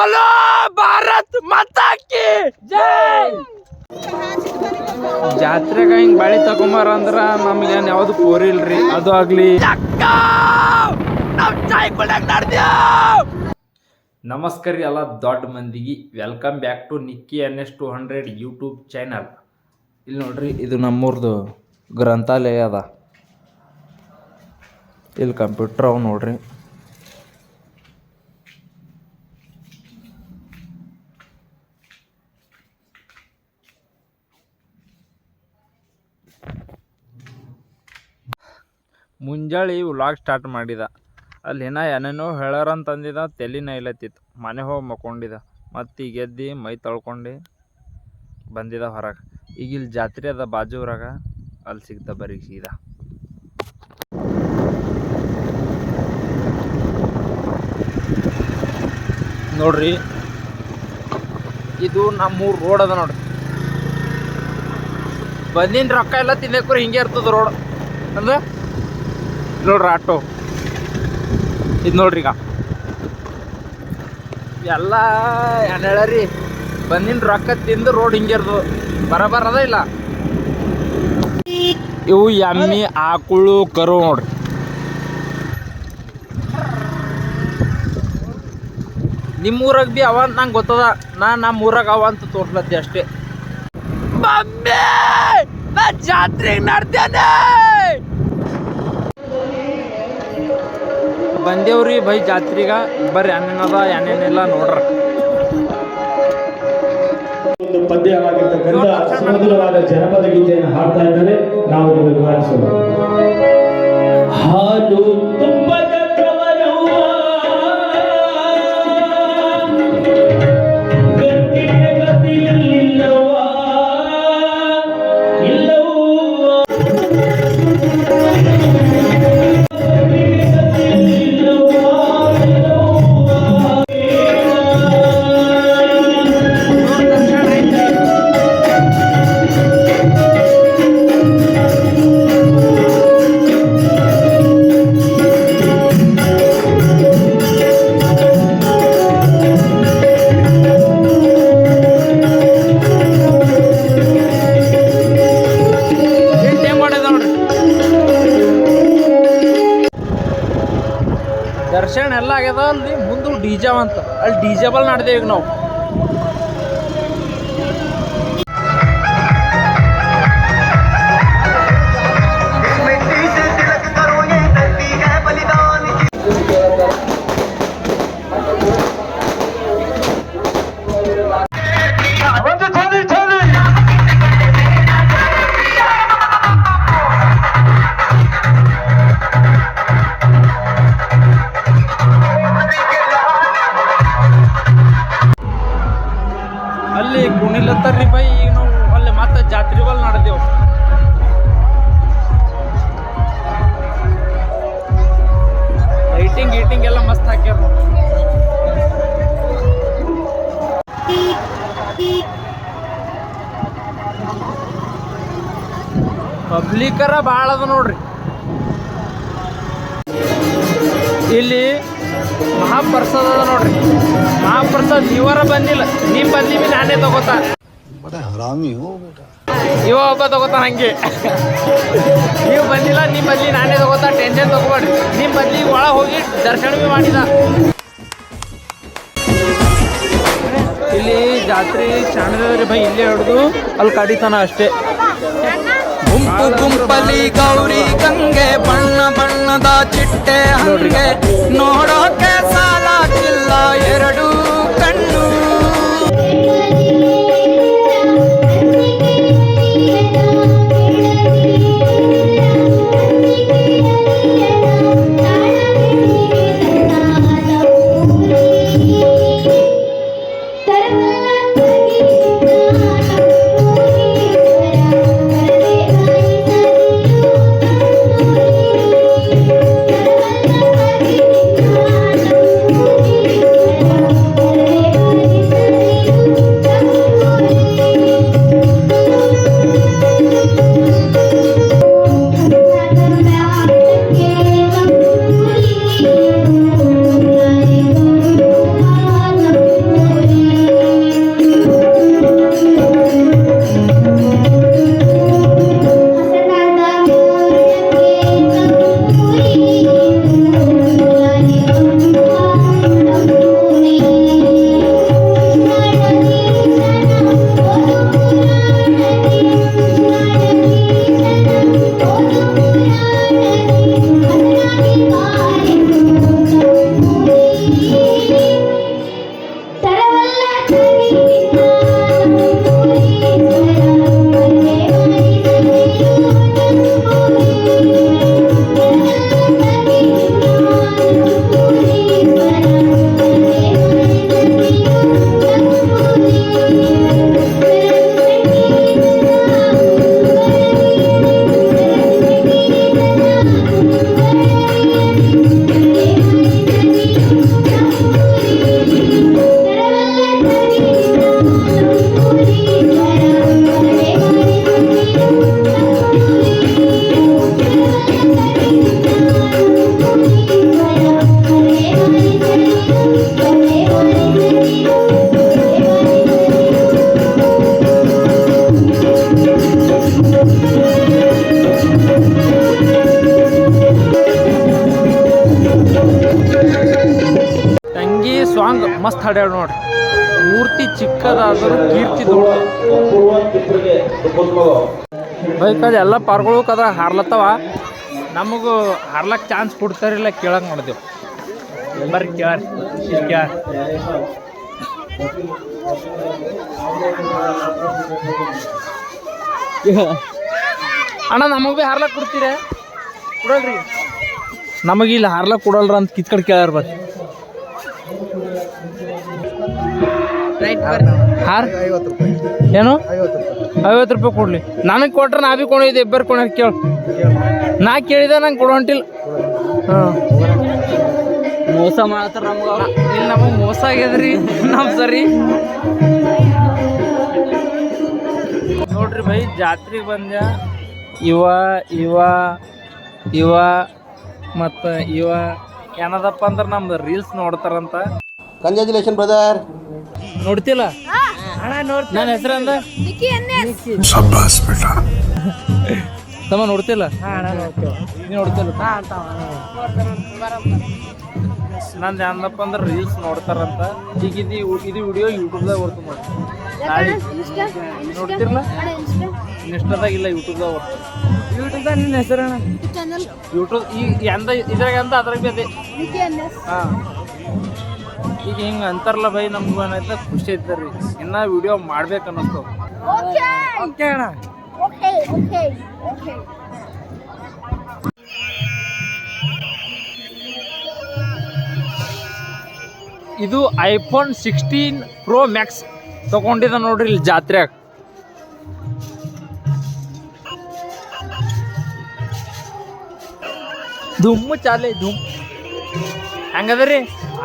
बोलो ಭಾರತ್ ಮಾತಾಕಿ! ಜೈ! ಜಾತ್ರೆಗೆ ಹಿಂಗೆ ಬಳಿ ತಗೊಂಬಾರ ಅಂದ್ರೆ ನಮಗೇನು ಯಾವುದು ಪೋರಿಲ್ರಿ ಅದು ಆಗಲಿ. ನಮಸ್ಕಾರ ರೀ ಎಲ್ಲ ದೊಡ್ಡ ಮಂದಿಗೆ. Welcome back to Nikki N S two hundred YouTube channel ಇಲ್ಲಿ ನೋಡ್ರಿ ಇದು ನಮ್ಮೂರ್ದು ಗ್ರಂಥಾಲಯ ಅದ. ಇಲ್ಲಿ ಕಂಪ್ಯೂಟರ್ ಅವು ನೋಡ್ರಿ. ಮುಂಜಾಳೆ ವ್ಲಾಗ್ ಸ್ಟಾರ್ಟ್ ಮಾಡಿದ. ಅಲ್ಲಿ ಏನ ಏನೇನೋ ಹೇಳಾರಂತಂದಿದ ತಲೆ ನೈಲತ್ತಿತ್ತು. ಮನೆ ಹೋಗಿ ಮಕ್ಕೊಂಡಿದ. ಮತ್ತು ಈಗ ಎದ್ದು ಮೈ ತೊಳ್ಕೊಂಡು ಬಂದಿದ ಹೊರಗೆ. ಈಗ ಇಲ್ಲಿ ಜಾತ್ರೆ ಅದ ಬಾಜು ಅಲ್ಲಿ ಸಿಗ್ತ ಬರೀ ಸೀದಾ. ನೋಡ್ರಿ, ಇದು ನಮ್ಮೂರು ರೋಡ್ ಅದ ನೋಡ್ರಿ. ಬಂದಿನ ರೊಕ್ಕ ಎಲ್ಲ ತಿನ್ನಕ್ಕೂ ಹಿಂಗೆ ಇರ್ತದ ರೋಡ್ ಅಂದ್ರೆ ನೋಡ್ರಿ ಆಟೋ. ಇದು ನೋಡ್ರಿ ಈಗ. ಎಲ್ಲ ಹೇಳರಿ ಬಂದಿನ ರೊಕ್ಕ ತಿಂದು ರೋಡ್ ಹಿಂಗಿರ್ದು ಬರಬಾರದ ಇಲ್ಲ. ಇವು ಎಮ್ಮಿ, ಆಕುಳು, ಕರು ನೋಡ್ರಿ. ನಿಮ್ಮ ಊರಾಗ ಬಿ ಅವ ಅಂತ ನಂಗೆ ಗೊತ್ತದ. ನಾ ನಮ್ಮ ಊರಾಗ ಅವ ಅಂತ ತೋರ್ಸ್ಲತ್ತಿ ಅಷ್ಟೇ. ಜಾತ್ರೆಗೆ ನಡ್ದೇನೆ! ಬಂದೇವ್ರಿ ಬೈ ಜಾತ್ರೆಗ. ಬರ್ರಿ ಏನೇನದ ಏನೇನಿಲ್ಲ ನೋಡ್ರಿ. ಒಂದು ಪದ್ಯವಾಗಿರ್ತಕ್ಕಂಥ ಸುಮಧುರವಾದ ಜನಪದ ಗೀತೆಯನ್ನು ಹಾಡ್ತಾ ಇದ್ದಾರೆ. ನಾವು ನಿಮಗೆ ಹಾಲು ಆಗ್ಯದ ಅಲ್ಲಿ ಮುಂದೆ ಡಿಜೆ ಅಂತ. ಅಲ್ಲಿ ಡಿಜೆ ಬಲ್ ನಡೆದೇವಿ ಈಗ ನಾವು. ಅಲ್ಲಿ ಕುಣಿಲತ್ತಾರ್ರಿ ಬೈ, ಈಗ ನಾವು ಅಲ್ಲಿ ಮತ್ತೆ ಜಾತ್ರೆ ಬಲ್ ನಡೆದೇವು ಲೈಟಿಂಗ್ ಗೀಟಿಂಗ್ ಎಲ್ಲ ಮಸ್ತ್ ಹಾಕ್ಯಾರ. ಪಬ್ಲಿಕರ ಭಾಳ ಅದ ನೋಡ್ರಿ ಇಲ್ಲಿ ಮಹಾಪ್ರಸಾದ ಅದ ನೋಡ್ರಿ. ಮಹಾಪ್ರಸಾದ್ ಇವರ ಬಂದಿಲ್ಲ ನೀ ಬಂದಿ ಬಿ ನಾನೇ ತಗೋತ ಇವ ಒಬ್ಬ ತಗೋತಾ ಹಂಗೆ. ನೀವು ಬಂದಿಲ್ಲ ನಿಮ್ಮ ಬದ್ಲಿ ನಾನೇ ತಗೋತಾ ಟೆನ್ಷನ್ ತಗೋಬೇಡ್ರಿ. ನಿಮ್ಮ ಬದ್ಲಿ ಒಳ ಹೋಗಿ ದರ್ಶನ ಭೀ ಮಾಡಿದ. ಇಲ್ಲಿ ಜಾತ್ರೆ ಚಾಣದವ್ರಿ ಬೈ ಇಲ್ಲೇ ಹಿಡ್ದು ಅಲ್ಲಿ ಕಡಿತಾನ ಅಷ್ಟೇ. ಗುಂಪು ಗುಂಪಲಿ ಗೌರಿ ಗಂಗೆ ಬಣ್ಣ ಬಣ್ಣದ ಚಿಟ್ಟೆ ಹಂಗೆ ನೋಡೋಕೆ ಸಾಲಾಗಿಲ್ಲ ಎರಡು ಹಾಡ್ಯಾಳ ನೋಡ್ರಿ. ಮೂರ್ತಿ ಚಿಕ್ಕದಾದರೂ ಕೀರ್ತಿ ಬೈಕದ ಎಲ್ಲ ಪಾರ್ಗಳು ಕದ ಹಾರ್ಲತ್ತವ. ನಮಗೂ ಹಾರ್ಲಕ್ಕೆ ಚಾನ್ಸ್ ಕೊಡ್ತಾರಿಲ್ಲ ಕೇಳಕ್ ನೋಡಿದೆವು. ಬರ್ರಿ ಕೇಳಿ ಕೇಳ ಅಣ್ಣ, ನಮಗೆ ಭೀ ಹಾರ್ಲಕ್ಕೆ ಕೊಡ್ತೀರ? ಕೊಡಲ್ರಿ ನಮಗೆ ಇಲ್ಲಿ ಹಾರ್ಲಕ್ಕೆ ಕೊಡಲ್ರ ಅಂತ ಕಿತ್ಕಡೆ ಕೇಳ್ಯಾರ ಬರ್ರಿ. ಹಾರ್? ಏನು? ಐವತ್ತು ರೂಪಾಯಿ ಕೊಡ್ಲಿ. ನನಗೆ ಕೊಟ್ರೆ ನಾ ಭೀ ಕೊಂಡಿದ್ದೆ ಇಬ್ಬರು ಕೊಂಡ ಕೇಳು. ನಾ ಕೇಳಿದೆ ನಂಗೆ ಕೊಡೋ ಹೊಂಟಿಲ್ಲ ಹಾಂ. ಮೋಸ ಮಾಡತ್ತಾರ ನಮ್ಗೆ ಇಲ್ಲಿ ನಮಗೆ ಮೋಸ ಆಗ್ಯದ್ರಿ ನಮ್ಮ ಸರಿ. ನೋಡ್ರಿ ಬೈ ಜಾತ್ರೆಗೆ ಬಂದೆ ಇವ ಇವ ಇವ ಮತ್ತು ಇವ. ಏನದಪ್ಪ ಅಂದ್ರೆ ನಮ್ದು ರೀಲ್ಸ್ ನೋಡ್ತಾರಂತ. ಕಂಗ್ರ್ಯಾಚುಲೇಷನ್ ಬ್ರದರ್ ನೋಡ್ತಿಲ್ಲ ನನ್ನ ಹೆಸರು ಅಂದ? ತಮ್ಮ ನೋಡ್ತಿಲ್ಲ ನೀ ನೋಡ್ತಿಲ್ಲ ನಂದು ಏನಪ್ಪ ಅಂದ್ರೆ ರೀಲ್ಸ್ ನೋಡ್ತಾರಂತ. ಈಗ ಇದು ಇದು ವಿಡಿಯೋ ಯೂಟ್ಯೂಬ್ದಾಗ ಬರ್ತು ನೋಡಿ ನಾಳೆ ನೋಡ್ತಿರಲ್ಲ? ಇನ್ಸ್ಟಾದಾಗ ಇಲ್ಲ ಯೂಟ್ಯೂಬ್ದಾಗ ಬರ್ತದೆ ಯೂಟ್ಯೂಬ್ದಾಗ ನಿನ್ನ ಹೆಸರಣ್ಣ ಯೂಟ್ಯೂಬ್ ಈ ಎಂದ ಇದ್ರಾಗ ಅಂತ ಅದ್ರಾಗ ಬಿ ಅದೇ. ಹಾಂ. ಈಗ ಹಿಂಗೆ ಅಂತಾರಲ್ಲ ಬೈ ನಮ್ಗೆ ಏನೈತೆ ಖುಷಿ ಐತೆ ರೀ. ಇನ್ನ ವಿಡಿಯೋ ಮಾಡ್ಬೇಕು ಅನ್ನಿಸ್ತು. ಓಕೆ ಅಣ್ಣ. ಇದು ಐಫೋನ್ ಸಿಕ್ಸ್ಟೀನ್ ಪ್ರೋ ಮ್ಯಾಕ್ಸ್ ತಗೊಂಡಿದ್ದ ನೋಡ್ರಿ ಇಲ್ಲಿ ಜಾತ್ರೆಯಾಗ. ಧುಮ್ಮು ಚಾಲೆ ಧುಮ್. ಹೆಂಗದ ರೀ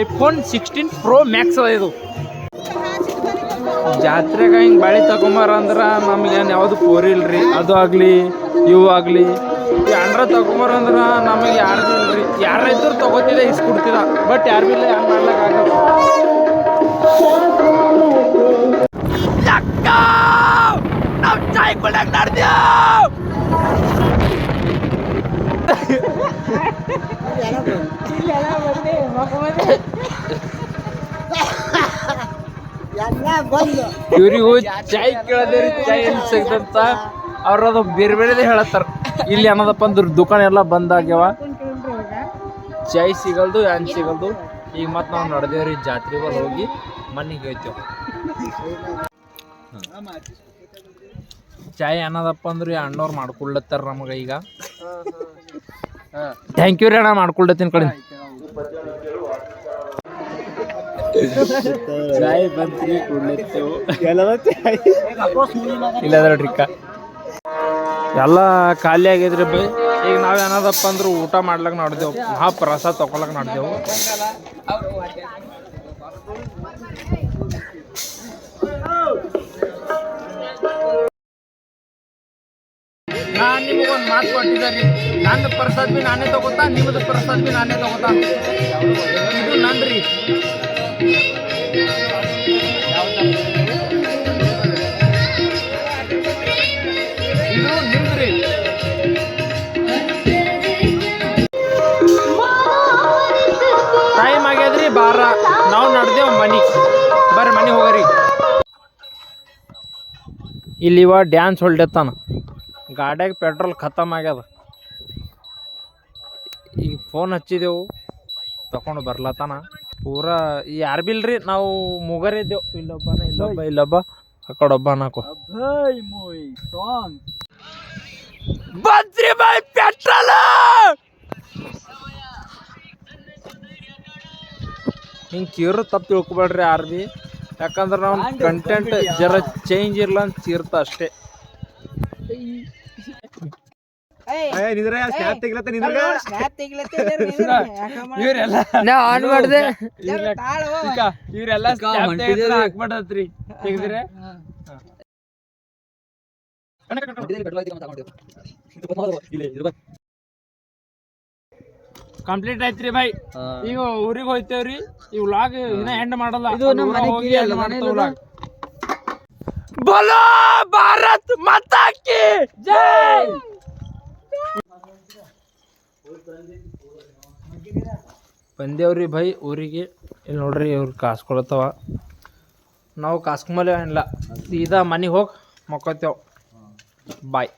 ಐಫೋನ್ ಸಿಕ್ಸ್ಟೀನ್ ಪ್ರೋ ಮ್ಯಾಕ್ಸ್ ಅದ ಇದು. ಜಾತ್ರೆಗ ಹಿಂಗೆ ಬಾಳೆ ತಗೊಂಬಾರ ಅಂದ್ರೆ ನಮಗೇನು ಯಾವುದು ಪೋರಿಲ್ರಿ ಅದು ಆಗಲಿ, ಇವು ಆಗಲಿ. ಯಾರ ತಗೊಂಬರಂದ್ರೆ ನಮಗೆ ಯಾರು ಇಲ್ರಿ. ಯಾರ ಇದ್ರು ತಗೋತಿದ್ದೆ ಇಸ್ಕೊಡ್ತಿದ ಬಟ್ ಯಾರು ಇಲ್ಲ, ಯಾರು ಮಾಡ್ಲಕ್ಕೆ ಆಗಲ್ಲ. ನಾವ್ ಚಾಯ್ ಕುಡ್ಯಾಕ ಇವ್ರಿಗೂ ಚಾಯ್ ಕೇಳದೇರಿ ಚಾಯ್ ಎಲ್ಲಿ ಸಿಗ್ತಂತ ಅವ್ರು ಅದು ಬೇರೆ ಬೇರೆದೇ ಹೇಳತ್ತಾರ. ಇಲ್ಲಿ ಅನ್ನೋದಪ್ಪ ಅಂದ್ರೆ ದುಕಾನ್ ಎಲ್ಲ ಬಂದಾಗ್ಯಾವ ಚಾಯ್ ಸಿಗಲ್ದು ಏನ್ ಸಿಗಲ್ದು? ಈಗ ಮತ್ತೆ ನಾವು ನಡೆದೇವ್ರಿ ಜಾತ್ರೆ ಬಲ್ ಹೋಗಿ ಮಣ್ಣಿಗೆ ಹೋಯ್ತೇವೆ. ಚಾಯ್ ಅನ್ನೋದಪ್ಪ ಅಂದ್ರೆ ಅಣ್ಣವ್ರು ಮಾಡ್ಕೊಳ್ಲತ್ತಾರ ನಮಗೆ ಈಗ. ಥ್ಯಾಂಕ್ ಯು ರೀ ಅಣ್ಣ ಮಾಡ್ಕೊಳ್ತೀನಿ ಕಡೆ. ಚಾಯ್ ಬಂತ್ರಿ ಕುಡ್ಲತ್ತೇವು ಇಲ್ಲ ಟ್ರಿಕ್ಕ ಎಲ್ಲ ಖಾಲಿ ಆಗಿದ್ರಿ ಬೈ. ಈಗ ನಾವ್ ಏನದಪ್ಪ ಅಂದ್ರೆ ಊಟ ಮಾಡ್ಲಕ್ ನೋಡಿದೆವು. ಮಹಾ ಪ್ರಸಾದ ತಗೊಳಕ್ ನೋಡಿದೆವು. ನಾನು ನಿಮಗೊಂದು ಮಾತು ಕೊಟ್ಟಿದ್ದೆ ರೀ ನನ್ನ ಪ್ರಸಾದ್ ಬಿ ನಾನೇ ತಗೋತಾ ನಿಮ್ಮದು ಪ್ರಸಾದ್ ಬಿ ನಾನೇ ತಗೋತಾ. ಇದು ನಂದ್ರಿ. ಟೈಮ್ ಆಗ್ಯದ್ರಿ, ಬಾರ. ನಾವು ನಡ್ದೇವ್ ಮನಿ. ಬರ್ರಿ, ಮನಿ ಹೋಗರಿ. ಇಲ್ಲಿ ಇವ ಡ್ಯಾನ್ಸ್ ಹೊಲ್ಡೆತ್ತಾನ ಗಾಡ್ಯಾಗ ಪೆಟ್ರೋಲ್ ಖತಮ್ ಆಗ್ಯದ. ಈಗ ಫೋನ್ ಹಚ್ಚಿದೆವು. ತಕೊಂಡು ಬರ್ಲತ್ತಾನ ಪೂರಾ ಯಾರು ಬಿಲ್ರಿ ನಾವು ಮುಗರ್ ಇದ್ದೇವು. ಇಲ್ಲೊಬ್ಬನ ಇಲ್ಲೊಬ್ಬ ಇಲ್ಲೊಬ್ಬ. ಆ ಕಡೆ ಮೊಯ್ ನಾಕು ಬಂದ್ರಿ ಬಾಯ್ ಪೆಟ್ರೋಲ್ ಹಿಂಗೆ ಚೀರು ತಪ್ಪು ತಿಳ್ಕೊಬೇಡ್ರಿ ಯಾರು ಬಿ ಯಾಕಂದ್ರೆ ನಾವು ಕಂಟೆಂಟ್ ಜರ ಚೇಂಜ್ ಇರ್ಲ ಅಂತ ಚೀರ್ತ ಅಷ್ಟೇ. ಇವರೆಲ್ಲ ನಾ ಆನ್ ಮಾಡ್ದೆ. ಇವರೆಲ್ಲ ಹಾಕ್ಬಿಡತ್ರಿ. ತೆಗ್ದ್ರೆ? ಕಂಪ್ಲೀಟ್ ಆಯ್ತ್ರಿ ಭಾಯ್ ಈಗ ಊರಿಗೆ ಹೋಯ್ತೇವ್ರಿ. ಈ ವ್ಲಾಗ್ ಇನ್ನ ಎಂಡ್ ಮಾಡಲ್ಲ. ಇದು ನಮ್ಮ ಮನೆ end ಅಲ್ಲ, ಮಾಡ್ತೇವ್ ಬಂದೇವ್ರಿ ಭೈ ಊರಿಗೆ. ಇಲ್ಲಿ ನೋಡ್ರಿ ಇವ್ರು ಕಾಸ್ಕೊಳತ್ತವ. ನಾವು ಕಾಸ್ಕೊಂಬಲ್ಲ ಏನಿಲ್ಲ. ಸೀದಾ ಮನೆಗೆ ಹೋಗಿ ಮಕ್ಕೋತೇವೆ. ಬಾಯ್